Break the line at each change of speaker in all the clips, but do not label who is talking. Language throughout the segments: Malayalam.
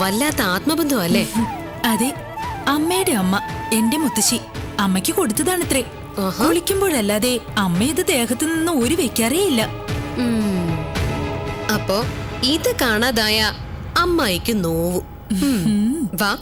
വല്ലാത്ത ആത്മബന്ധം അല്ലേ
അതെ അമ്മയുടെ അമ്മ എന്റെ മുത്തശ്ശി അമ്മയ്ക്ക് കൊടുത്തതാണത്രേ. കുളിക്കുമ്പോഴല്ലാതെ അമ്മ ഇത് ദേഹത്തു നിന്ന് ഒരു വെക്കാറേയില്ല
ഇല്ല. അപ്പോ ഇത് കാണാതായ അമ്മായിക്ക് നോവു. വാ.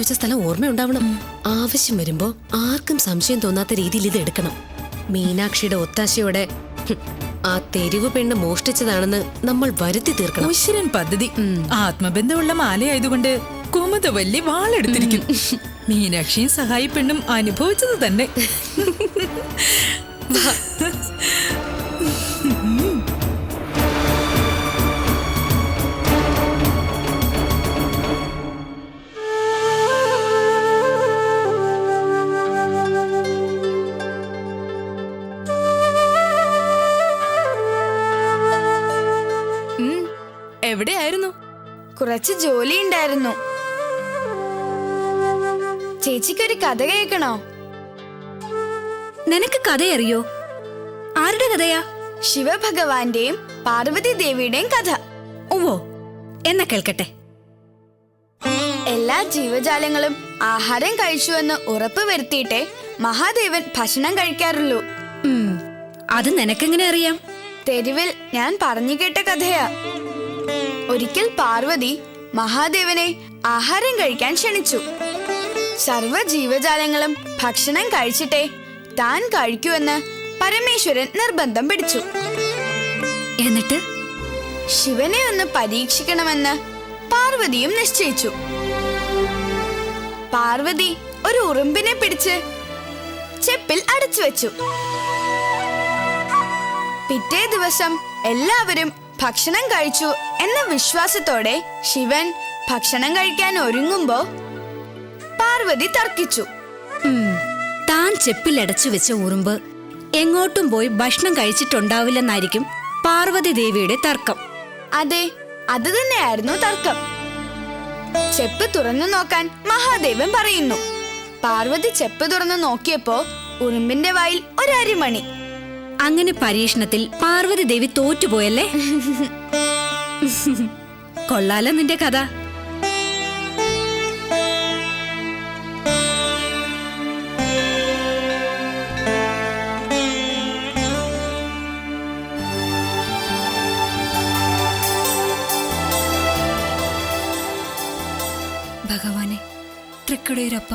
വെച്ച സ്ഥലം ഓർമ്മയുണ്ടാവണം. ആവശ്യം വരുമ്പോ ആർക്കും സംശയം തോന്നാത്ത രീതിയിൽ ഇത് എടുക്കണം. മീനാക്ഷിയുടെ ഒത്താശയോടെ ആ തെരുവ് പെണ്ണ് മോഷ്ടിച്ചതാണെന്ന് നമ്മൾ വരുത്തി തീർക്കണം.
പദ്ധതി. ആത്മബന്ധമുള്ള മാലയായതുകൊണ്ട് വല്യ വാളെടുത്തിരിക്കും. മീനാക്ഷിയും സഹായി പെണ്ണും അനുഭവിച്ചത് തന്നെ.
കുറച്ച് ജോലി ഉണ്ടായിരുന്നു ചേച്ചിക്കൊരു കഥ കേൾക്കണോ?
നിനക്ക് കഥയറിയോ? ആരുടെ കഥയാ?
ശിവഭഗവാന്റെയും പാർവതി ദേവിയുടെയും കഥ.
ഓവോ എന്നാ കേൾക്കട്ടെ.
എല്ലാ ജീവജാലങ്ങളും ആഹാരം കഴിച്ചുവെന്ന് ഉറപ്പ് വരുത്തിയിട്ടേ മഹാദേവൻ ഭക്ഷണം കഴിക്കാറുള്ളൂ.
അത് നിനക്കെങ്ങനെ അറിയാം?
തെരുവിൽ ഞാൻ പറഞ്ഞു കേട്ട കഥയാ. ഒരിക്കൽ പാർവതി മഹാദേവനെ ആഹാരം കഴിക്കാൻ ക്ഷണിച്ചു. സർവ ജീവജാലങ്ങളും ഭക്ഷണം കഴിച്ചിട്ടേ താൻ കഴിക്കുമെന്ന് പരമേശ്വരൻ നിർബന്ധം പിടിച്ചു.
എന്നിട്ട്?
ശിവനെ ഒന്ന് പരീക്ഷിക്കണമെന്ന് പാർവതിയും നിശ്ചയിച്ചു. പാർവതി ഒരു ഉറുമ്പിനെ പിടിച്ച് ചെപ്പിൽ അടച്ചു വെച്ചു. പിറ്റേ ദിവസം എല്ലാവരും ഭക്ഷണം കഴിച്ചു എന്ന വിശ്വാസത്തോടെ ശിവൻ ഭക്ഷണം കഴിക്കാൻ ഒരുങ്ങുമ്പോ പാർവതി തർക്കിച്ചു.
താൻ ചെപ്പിലടച്ചു വെച്ച ഉറുമ്പ്. എങ്ങോട്ടും പോയി ഭക്ഷണം കഴിച്ചിട്ടുണ്ടാവില്ലെന്നായിരിക്കും പാർവതി ദേവിയുടെ തർക്കം.
അതെ അത് തന്നെയായിരുന്നു തർക്കം. ചെപ്പ് തുറന്നു നോക്കാൻ മഹാദേവൻ പറയുന്നു. പാർവതി ചെപ്പ് തുറന്നു നോക്കിയപ്പോ ഉറുമ്പിന്റെ വായിൽ ഒരു അരിമണി
അങ്ങനെ പരീക്ഷണത്തിൽ പാർവതി ദേവി തോറ്റുപോയല്ലേ? കൊള്ളാലോ നിന്റെ കഥ. ഭഗവാനെ തൃക്കടയൂരപ്പ.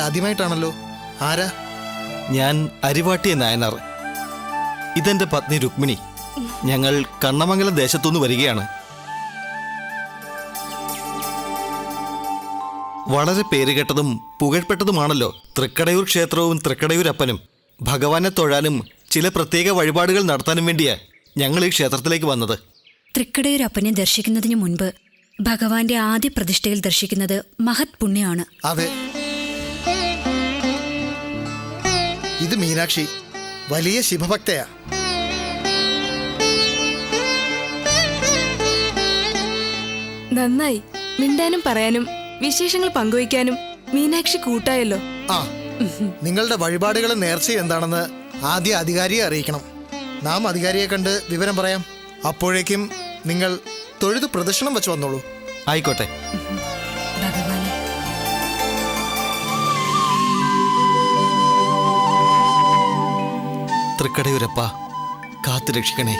ആദ്യമായിട്ടാണല്ലോ. ആരാ?
ഞാൻ അരിവാട്ടിയ നായനാർ. ഇതെന്റെ പത്നി രുക്മിണി. ഞങ്ങൾ കണ്ണമംഗലം ദേശത്തുനിന്ന് വരികയാണ്. വളരെ പേരുകെട്ടതും പുകഴ്പ്പെട്ടതുമാണല്ലോ തൃക്കടയൂർ ക്ഷേത്രവും തൃക്കടയൂരപ്പനും ഭഗവാനെ തൊഴാനും ചില പ്രത്യേക വഴിപാടുകൾ നടത്താനും വേണ്ടിയാ ഞങ്ങൾ ഈ ക്ഷേത്രത്തിലേക്ക് വന്നത്.
തൃക്കടയൂരപ്പനെ ദർശിക്കുന്നതിന് മുൻപ് ഭഗവാന്റെ ആദ്യ പ്രതിഷ്ഠയിൽ ദർശിക്കുന്നത് മഹത് പുണ്യമാണ്
അതെ. ഇത് മീനാക്ഷി വലിയ ശിവഭക്തയാ.
നന്നായി. മിണ്ടാനും പറയാനും വിശേഷങ്ങൾ പങ്കുവയ്ക്കാനും മീനാക്ഷി കൂട്ടായല്ലോ.
ആ നിങ്ങളുടെ വഴിപാടുകളും നേർച്ച എന്താണെന്ന് ആദ്യ അധികാരിയെ അറിയിക്കണം. നാം അധികാരിയെ കണ്ട് വിവരം പറയാം. അപ്പോഴേക്കും നിങ്ങൾ തൊഴുതു പ്രദക്ഷിണം വെച്ച് വന്നോളൂ.
ആയിക്കോട്ടെ. തൃക്കടയൂരപ്പ കാത്തു രക്ഷിക്കണേ.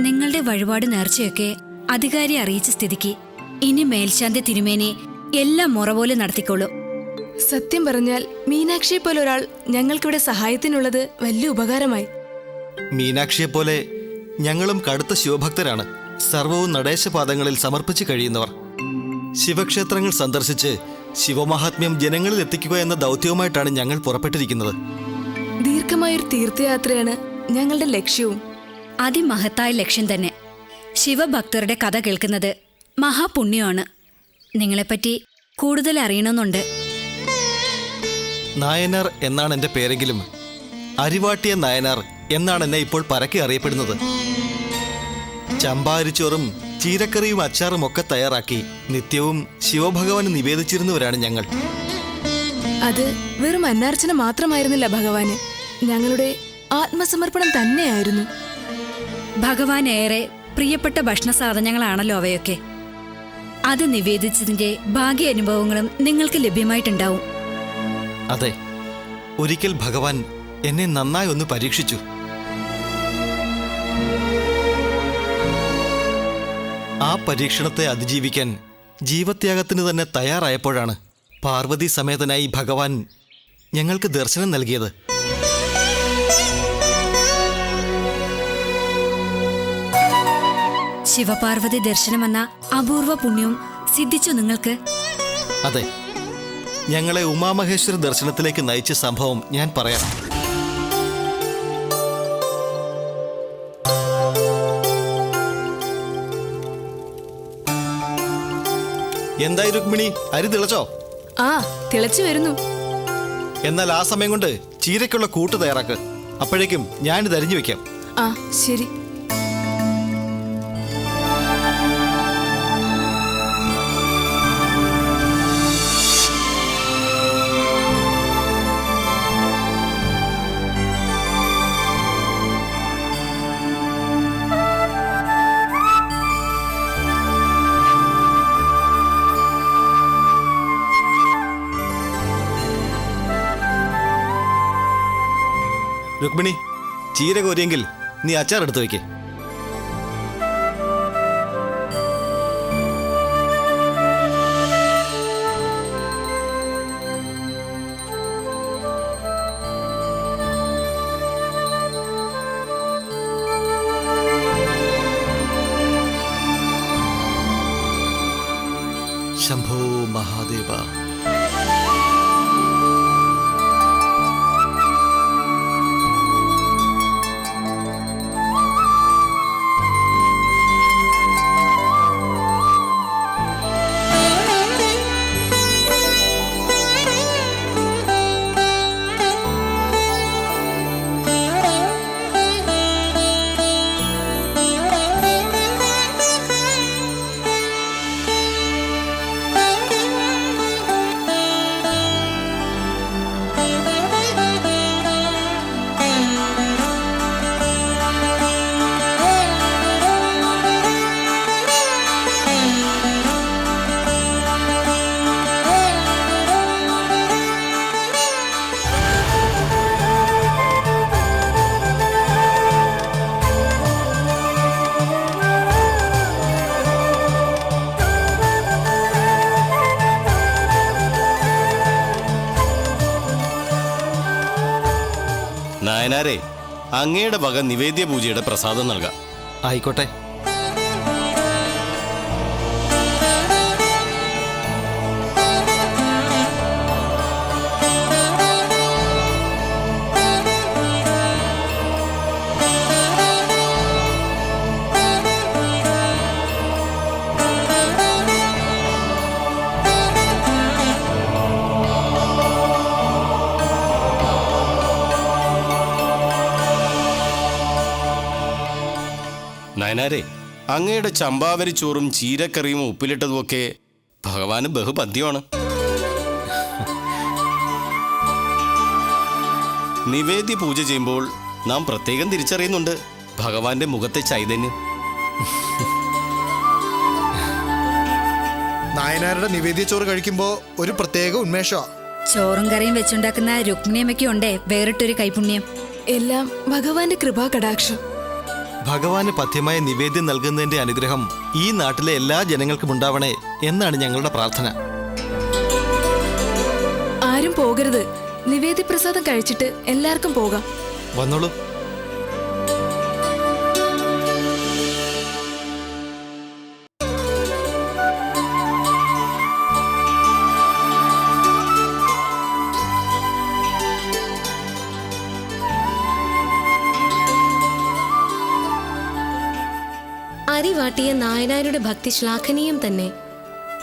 നിങ്ങളുടെ വഴിപാട് നേർച്ചയൊക്കെ അധികാരി അറിയിച്ച സ്ഥിതിക്ക് ഇനി മേൽശാന്തി തിരുമേനെ എല്ലാം മുറ പോലെ നടത്തിക്കോളൂ.
സത്യം പറഞ്ഞാൽ മീനാക്ഷിയെ പോലെ ഒരാൾ ഞങ്ങൾക്കിവിടെ സഹായത്തിനുള്ളത് വലിയ ഉപകാരമായി.
മീനാക്ഷിയെ പോലെ ഞങ്ങളും കടുത്ത ശിവഭക്തരാണ്. സർവവും നടേശപാദങ്ങളിൽ സമർപ്പിച്ചു കഴിയുന്നവർ. ശിവക്ഷേത്രങ്ങൾ സന്ദർശിച്ച് ശിവമഹാത്മ്യം ജനങ്ങളിൽ എത്തിക്കുക എന്ന ദൗത്യവുമായിട്ടാണ് ഞങ്ങൾ പുറപ്പെട്ടിരിക്കുന്നത്.
ദീർഘമായൊരു തീർത്ഥയാത്രയാണ് ഞങ്ങളുടെ ലക്ഷ്യവും.
അതിമഹത്തായ ലക്ഷ്യം തന്നെ. ശിവഭക്തരുടെ കഥ കേൾക്കുന്നത് മഹാപുണ്യമാണ്. നിങ്ങളെപ്പറ്റി കൂടുതൽ അറിയണമെന്നുണ്ട്.
നായനാർ എന്നാണ് എന്റെ പേരെങ്കിലും. അരിവാട്ടിയ നായനാർ എന്നാണ് എന്നെ ഇപ്പോൾ പരക്കെ അറിയപ്പെടുന്നത്. ചമ്പാരിച്ചോറും ചീരക്കറിയും അച്ചാറും ഒക്കെ തയ്യാറാക്കി നിത്യവും ശിവഭഗവാന് നിവേദിച്ചിരുന്നവരാണ് ഞങ്ങൾ.
അത് വെറും അന്നാർച്ചന മാത്രമായിരുന്നില്ല ഭഗവാന്. ഞങ്ങളുടെ ആത്മസമർപ്പണം തന്നെയായിരുന്നു.
ഭഗവാൻ ഏറെ പ്രിയപ്പെട്ട ഭക്ഷണ സാധനങ്ങളാണല്ലോ അവയൊക്കെ. അത് നിവേദിച്ചതിന്റെ ഭാഗ്യ അനുഭവങ്ങളും നിങ്ങൾക്ക് ലഭ്യമായിട്ടുണ്ടാവും.
അതെ. ഒരിക്കൽ ഭഗവാൻ എന്നെ നന്നായി ഒന്ന് പരീക്ഷിച്ചു. ആ പരീക്ഷണത്തെ അതിജീവിക്കാൻ ജീവത്യാഗത്തിന് തന്നെ തയ്യാറായപ്പോഴാണ് പാർവതി സമേതനായി ഭഗവാൻ ഞങ്ങൾക്ക് ദർശനം നൽകിയത്.
ശിവപാർവതി എന്ന അപൂർവ പുണ്യവും സിദ്ധിച്ചു നിങ്ങൾക്ക്.
അതെ. ഞങ്ങളെ ഉമാമഹേശ്വര ദർശനത്തിലേക്ക് നയിച്ച സംഭവം ഞാൻ പറയാം. എന്തായി രുക്മിണി? അരി തിളച്ചോ?
ആ തിളച്ചു വരുന്നു.
എന്നാൽ ആ സമയം കൊണ്ട് ചീരയ്ക്കുള്ള കൂട്ട് തയ്യാറാക്ക്. അപ്പോഴേക്കും ഞാനിത് അരിഞ്ഞു വെക്കാം.
ആ ശരി.
രുക്മിണി ചീര കോരിയെങ്കിൽ നീ അച്ചാർ എടുത്തു വെക്കേ.
അങ്ങയുടെ വക നിവേദ്യ പൂജയുടെ പ്രസാദം നൽകാം.
ആയിക്കോട്ടെ.
നയനാരെ അങ്ങയുടെ ചമ്പാവരി ചോറും ചീരക്കറിയും ഉപ്പിലിട്ടതുമൊക്കെ ഭഗവാന് ബഹുപദ്യമാണ്. നിവേദ്യ പൂജ ചെയ്യുമ്പോൾ നാം പ്രത്യേകം തിരിച്ചറിയുന്നുണ്ട് ഭഗവാന്റെ മുഖത്തെ ചൈതന്യം.
നായനാരുടെ നിവേദ്യ ചോറ് കഴിക്കുമ്പോൾ ഒരു പ്രത്യേക ഉന്മേഷമാ.
ചോറും കറിയും വെച്ചുണ്ടാക്കുന്ന രുക്മിണിയമ്മയ്ക്കുണ്ടേ വേറിട്ടൊരു കൈപുണ്യം.
എല്ലാം ഭഗവാന്റെ കൃപാ കടാക്ഷം
ഭഗവാന് പഥ്യമായ നിവേദ്യം നൽകുന്നതിന്റെ അനുഗ്രഹം ഈ നാട്ടിലെ എല്ലാ ജനങ്ങൾക്കും ഉണ്ടാവണേ എന്നാണ് ഞങ്ങളുടെ പ്രാർത്ഥന.
ആരും പോകരുത്. നിവേദ്യപ്രസാദം കഴിച്ചിട്ട് എല്ലാവർക്കും പോകാം.
വന്നോളൂ.
അരി വാട്ടിയ നായനാരുടെ ഭക്തി ശ്ലാഘനീയം തന്നെ.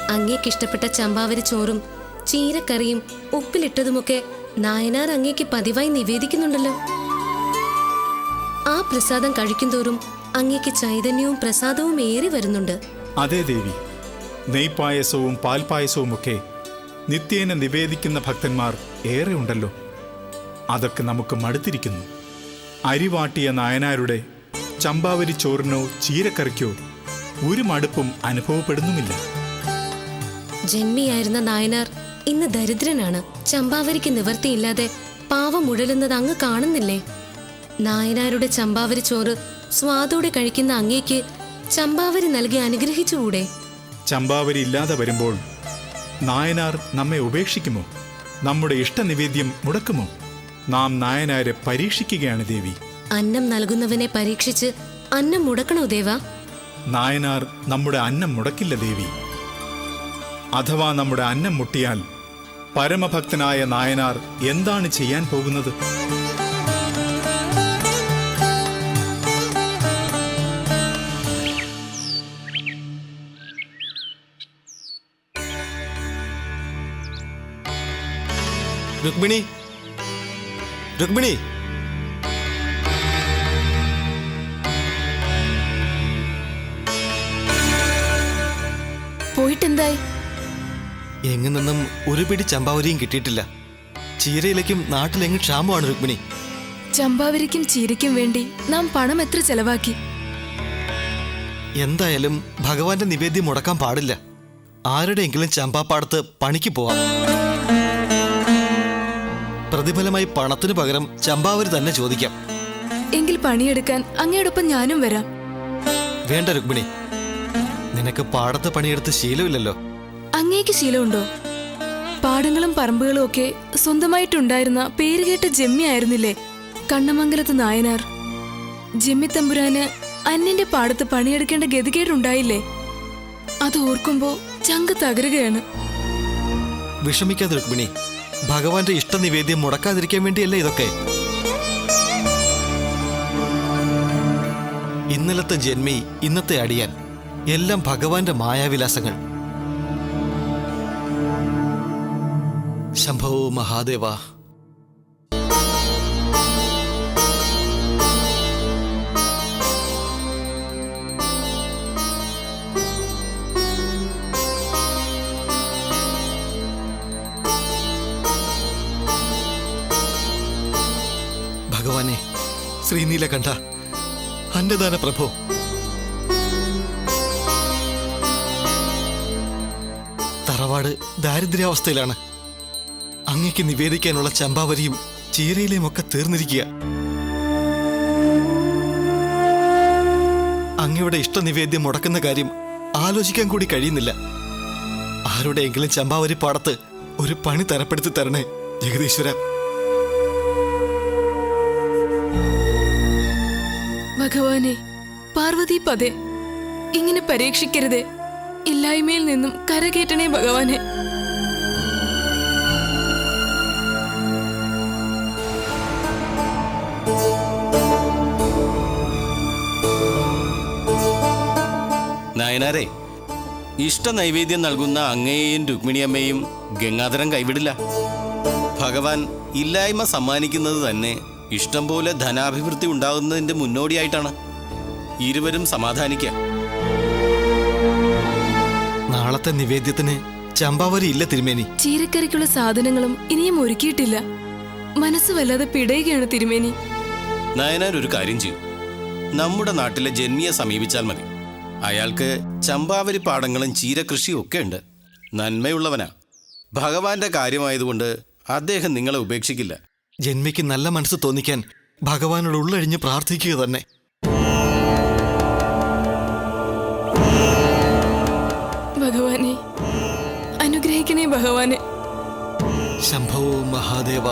അങ്ങേക്കിഷ്ടപ്പെട്ട ചമ്പാവരി ചോറും ചീരക്കറിയും ഉപ്പിലിട്ടതുമൊക്കെ നായനാർ അങ്ങേക്ക് പതിവായി നിവേദിക്കുന്നുണ്ടല്ലോ. ആ പ്രസാദം കഴിക്കുന്തോറും അങ്ങേക്ക് ചൈതന്യവും പ്രസാദവും ഏറി വരുന്നുണ്ട്.
അതെ ദേവി. നെയ്പായസവും പാൽപായസവും ഒക്കെ നിത്യേന നിവേദിക്കുന്ന ഭക്തന്മാർ ഏറെ ഉണ്ടല്ലോ. അതൊക്കെ നമുക്ക് മടുത്തിരിക്കുന്നു. അരിവാട്ടിയ നായനാരുടെ ചമ്പാവരി ചോറിനോ ചീരക്കറിക്കോ ഒരു മടുപ്പും അനുഭവപ്പെടുന്നുമില്ല.
ജന്മിയായിരുന്ന നായനാർ ഇന്ന് ദരിദ്രനാണ്. ചമ്പാവരിക്ക് നിവർത്തിയില്ലാതെ പാവം ഉഴലുന്നത് അങ്ങ് കാണുന്നില്ലേ? നായനാരുടെ ചമ്പാവരി ചോറ് സ്വാദോടെ കഴിക്കുന്ന അങ്ങേക്ക് ചമ്പാവരി നൽകി അനുഗ്രഹിച്ചുകൂടെ?
ചമ്പാവരി ഇല്ലാതെ വരുമ്പോൾ നായനാർ നമ്മെ ഉപേക്ഷിക്കുമോ? നമ്മുടെ ഇഷ്ടനിവേദ്യം മുടക്കുമോ? നാം നായനാരെ പരീക്ഷിക്കുകയാണ് ദേവി.
അന്നം നൽകുന്നവനെ പരീക്ഷിച്ച് അന്നം മുടക്കണോ ദേവ?
നായനാർ നമ്മുടെ അന്നം മുടക്കില്ല ദേവി. അഥവാ നമ്മുടെ അന്നം മുട്ടിയാൽ പരമഭക്തനായ നായനാർ എന്താണ് ചെയ്യാൻ പോകുന്നത്?
രുക്മിണി. രുക്മിണി.
പോയിട്ടെന്തായി
എങ്ങു നിന്നും ഒരു പിടി ചമ്പാവരിയും കിട്ടിയിട്ടില്ല. ചീരയിലേക്കും നാട്ടിലെങ്ങും ക്ഷാമമാണ് രുക്മിണി.
ചമ്പാവരിക്കും ചീരയ്ക്കും വേണ്ടി നാം പണം എത്ര ചെലവാക്കി?
എന്തായാലും ഭഗവാന്റെ നിവേദ്യം മുടക്കാൻ പാടില്ല. ആരുടെയെങ്കിലും ചമ്പാപ്പാടത്ത് പണിക്ക് പോവാം. പ്രതിഫലമായി പണത്തിനു പകരം ചമ്പാവരി തന്നെ ചോദിക്കാം.
എങ്കിൽ പണിയെടുക്കാൻ അങ്ങയോടൊപ്പം ഞാനും വരാം.
വേണ്ട രുക്മിണി. നിനക്ക് പാടത്ത് പണിയെടുത്ത് ശീലമില്ലല്ലോ.
അങ്ങേക്ക് ശീലമുണ്ടോ? പാടങ്ങളും പറമ്പുകളും ഒക്കെ സ്വന്തമായിട്ടുണ്ടായിരുന്ന പേരുകേട്ട ജമ്മി ആയിരുന്നില്ലേ? കണ്ണമംഗലത്ത് നായനാർ. ജമ്മി തമ്പുരാന് അന്യന്റെ പാടത്ത് പണിയെടുക്കേണ്ട ഗതികേടുണ്ടായില്ലേ? അത് ഓർക്കുമ്പോ ചങ്ക് തകരുകയാണ്
വിഷമിക്കാതെ രുക്മിണി ഭഗവാന്റെ ഇഷ്ടനിവേദ്യം മുടക്കാതിരിക്കാൻ വേണ്ടിയല്ലേ ഇതൊക്കെ? ഇന്നലത്തെ ജന്മി ഇന്നത്തെ അടിയാൻ. എല്ലാം ഭഗവാന്റെ മായാവിലാസങ്ങൾ. ശംഭോ മഹാദേവ. ഭഗവാനെ ശ്രീനീലകണ്ഠ അന്നദാന പ്രഭോ തറവാട് ദാരിദ്ര്യാവസ്ഥയിലാണ്. അങ്ങയ്ക്ക് നിവേദിക്കാനുള്ള ചമ്പാവരിയും ചീരയിലെയും ഒക്കെ തീർന്നിരിക്കുക. അങ്ങയുടെ ഇഷ്ടനിവേദ്യം മുടക്കുന്ന കാര്യം ആലോചിക്കാൻ കൂടി കഴിയുന്നില്ല. ആരുടെയെങ്കിലും ചമ്പാവരി പാടത്ത് ഒരു പണി തരപ്പെടുത്തി തരണേ ജഗദീശ്വര.
ഭഗവാനെ പാർവതി പതേ ഇങ്ങനെ പരീക്ഷിക്കരുതേ. ഇല്ലായ്മയിൽ നിന്നും കരകേറ്റണേ ഭഗവാനെ.
നയനാരെ ഇഷ്ട നൈവേദ്യം നൽകുന്ന അങ്ങയെയും രുക്മിണിയമ്മയും ഗംഗാധരം കൈവിടില്ല. ഭഗവാൻ ഇല്ലായ്മ സമ്മാനിക്കുന്നത് തന്നെ ഇഷ്ടം പോലെ ധനാഭിവൃദ്ധി ഉണ്ടാകുന്നതിന്റെ മുന്നോടിയായിട്ടാണ്. ഇരുവരും സമാധാനിക്കുക
നാളത്തെ നിവേദ്യത്തിന് ചമ്പാവരി ഇല്ല തിരുമേനി.
ചീരക്കറിക്കുള്ള സാധനങ്ങളും ഇനിയും ഒരുക്കിയിട്ടില്ല. മനസ്സ് വല്ലാതെ പിടയുകയാണ് തിരുമേനി.
നയനാർ ഒരു കാര്യം ചെയ്യും. നമ്മുടെ നാട്ടിലെ ജന്മിയെ സമീപിച്ചാൽ മതി. അയാൾക്ക് ചമ്പാവരി പാടങ്ങളും ചീരകൃഷിയും ഒക്കെ ഉണ്ട്. നന്മയുള്ളവനാ. ഭഗവാന്റെ കാര്യമായതുകൊണ്ട് അദ്ദേഹം നിങ്ങളെ ഉപേക്ഷിക്കില്ല.
ജന്മിക്ക് നല്ല മനസ്സ് തോന്നിക്കാൻ ഭഗവാനോട് ഉള്ളഴിഞ്ഞ് പ്രാർത്ഥിക്കുക തന്നെ.
ഭഗവാനെ അനുഗ്രഹിക്കണേ ഭഗവാനെ.
ശംഭോ മഹാദേവ.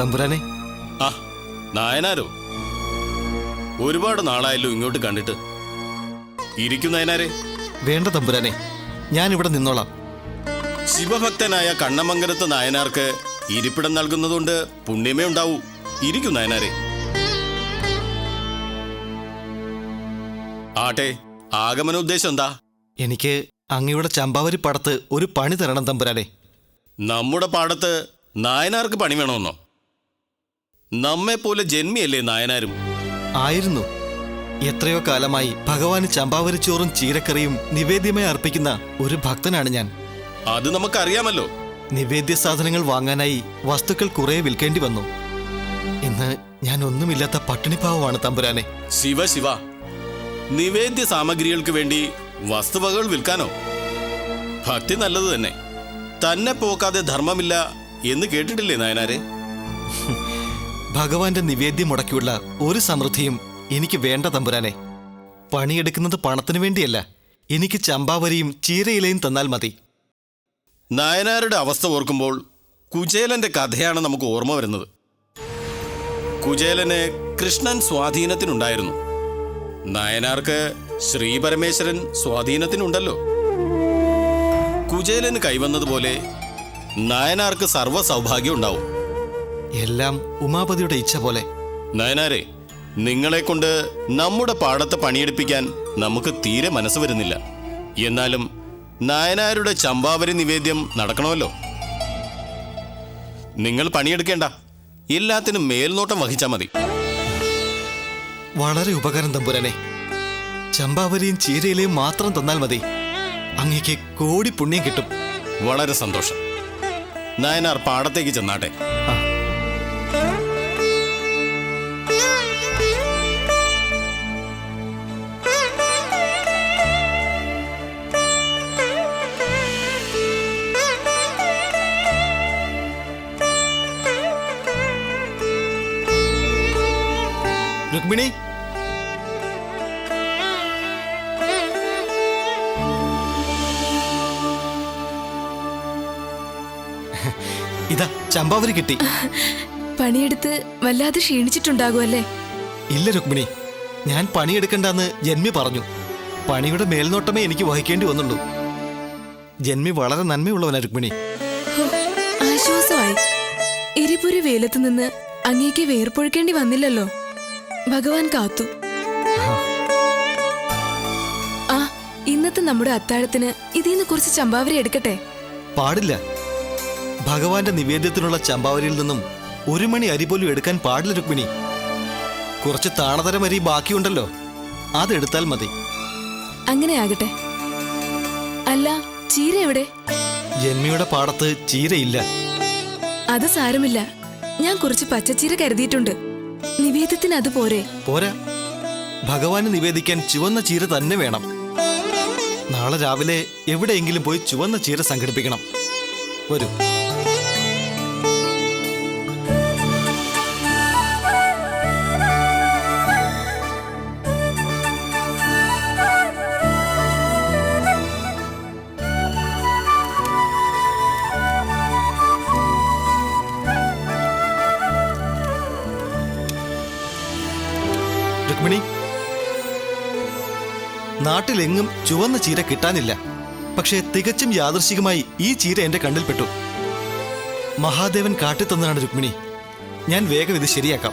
തമ്പുരാനെ.
ആ നായനാരോ? ഒരുപാട് നാളായല്ലോ ഇങ്ങോട്ട് കണ്ടിട്ട്. ഇരിക്കുന്നതിനാരെ?
വേണ്ട തമ്പുരാനെ ഞാൻ ഇവിടെ നിന്നോളാം.
ശിവഭക്തനായ കണ്ണമംഗലത്ത് നായനാർക്ക് ഇരിപ്പിടം നൽകുന്നതുകൊണ്ട് പുണ്യമേ ഉണ്ടാവൂ. ഇരിക്കും നായനാരെ. ആട്ടെ ആഗമന ഉദ്ദേശം എന്താ?
എനിക്ക് അങ്ങയുടെ ചമ്പാവരി പടത്ത് ഒരു പണി തരണം തമ്പുരാനെ.
നമ്മുടെ പാടത്ത് നായനാർക്ക് പണി വേണമെന്നോ? നമ്മെ പോലെ ജന്മിയല്ലേ നായനാരും?
ആയിരുന്നു. എത്രയോ കാലമായി ഭഗവാന് ചമ്പാവരിച്ചോറും ചീരക്കറിയും നിവേദ്യമായി അർപ്പിക്കുന്ന ഒരു ഭക്തനാണ് ഞാൻ.
അത് നമുക്കറിയാമല്ലോ.
നിവേദ്യ സാധനങ്ങൾ വാങ്ങാനായി വസ്തുക്കൾ കുറെ വിൽക്കേണ്ടി വന്നു. ഇന്ന് ഞാൻ ഒന്നുമില്ലാത്ത പട്ടിണിപ്പാവമാണ് തമ്പുരാനെ.
ശിവ ശിവ. നിവേദ്യ സാമഗ്രികൾക്ക് വേണ്ടി വസ്തുവകൾ വിൽക്കാനോ? ഭക്തി നല്ലത് തന്നെ. തന്നെ പോക്കാതെ ധർമ്മമില്ല എന്ന് കേട്ടിട്ടില്ലേ നായനാരെ?
ഭഗവാന്റെ നിവേദ്യം മുടക്കിയുള്ള ഒരു സമൃദ്ധിയും എനിക്ക് വേണ്ട തമ്പുരാനെ. പണിയെടുക്കുന്നത് പണത്തിനു വേണ്ടിയല്ല. എനിക്ക് ചമ്പാവരിയും ചീരയിലയും തന്നാൽ മതി.
നായനാരുടെ അവസ്ഥ ഓർക്കുമ്പോൾ കുചേലന്റെ കഥയാണ് നമുക്ക് ഓർമ്മ വരുന്നത്. കുചേലന് കൃഷ്ണൻ സ്വാധീനത്തിനുണ്ടായിരുന്നു. നായനാർക്ക് ശ്രീപരമേശ്വരൻ സ്വാധീനത്തിനുണ്ടല്ലോ. കുചേലന് കൈവന്നതുപോലെ നായനാർക്ക് സർവ സൗഭാഗ്യം ഉണ്ടാവും.
എല്ലാം ഉമാപതിയുടെ ഇച്ഛ പോലെ.
നയനാരെ നിങ്ങളെ കൊണ്ട് നമ്മുടെ പാടത്തെ പണിയെടുപ്പിക്കാൻ നമുക്ക് തീരെ മനസ്സ് വരുന്നില്ല. എന്നാലും നായനാരുടെ ചമ്പാവരി നിവേദ്യം നടക്കണമല്ലോ. നിങ്ങൾ പണിയെടുക്കേണ്ട. എല്ലാത്തിനും മേൽനോട്ടം വഹിച്ചാൽ മതി.
വളരെ ഉപകാരം തമ്പുരനെ. ചമ്പാവരിയും ചീരയിലയും മാത്രം തന്നാൽ മതി. അങ്ങേക്ക് കോടി പുണ്യം കിട്ടും.
വളരെ സന്തോഷം. നായനാർ പാടത്തേക്ക് ചെന്നാട്ടെ.
രുക്മിണി ഇതാ ചമ്പാവരി കിട്ടി.
പണിയെടുത്ത് വല്ലാതെ ക്ഷീണിച്ചിട്ടുണ്ടാകുമല്ലേ?
ഇല്ല രുക്മിണി. ഞാൻ പണിയെടുക്കണ്ടെന്ന് ജന്മി പറഞ്ഞു. പണിയുടെ മേൽനോട്ടമേ എനിക്ക് വഹിക്കേണ്ടി വന്നുള്ളൂ. ജന്മി വളരെ നന്മയുള്ളവനാ രുക്മിണി.
ആശ്വാസമായി. എരിപുരി വെയിലത്ത് നിന്ന് അങ്ങേക്ക് വേർപ്പൊഴുക്കേണ്ടി വന്നില്ലല്ലോ. ഭഗവാൻ കാത്തു. ആ ഇന്നത്തെ നമ്മുടെ അത്താഴത്തിന് ഇതിൽ നിന്ന് കുറച്ച് ചമ്പാവരി എടുക്കട്ടെ?
പാടില്ല. ഭഗവാന്റെ നിവേദ്യത്തിനുള്ള ചമ്പാവരിയിൽ നിന്നും ഒരു മണി അരി പോലും എടുക്കാൻ പാടില്ല രുക്മിണി. കുറച്ച് താണതരം അരി ബാക്കിയുണ്ടല്ലോ. അതെടുത്താൽ മതി.
അങ്ങനെ ആകട്ടെ. അല്ല ചീര എവിടെ?
ജന്മിയുടെ പാടത്ത് ചീരയില്ല.
അത് സാരമില്ല. ഞാൻ കുറച്ച് പച്ചച്ചീര കരുതിയിട്ടുണ്ട്. നിവേദ്യത്തിന് അത് പോരെ
പോരാ. ഭഗവാന് നിവേദിക്കാൻ ചുവന്ന ചീര തന്നെ വേണം. നാളെ രാവിലെ എവിടെയെങ്കിലും പോയി ചുവന്ന ചീര സംഘടിപ്പിക്കണം. വരൂ. നാട്ടിലെങ്ങും ചുവന്ന ചീര കിട്ടാനില്ല. പക്ഷേ തികച്ചും യാദൃശികമായി ഈ ചീര എന്റെ കണ്ണിൽപ്പെട്ടു. മഹാദേവൻ കാട്ടിത്തന്നതാണ് രുക്മിണി. ഞാൻ വേഗം ഇത് ശരിയാക്കാം.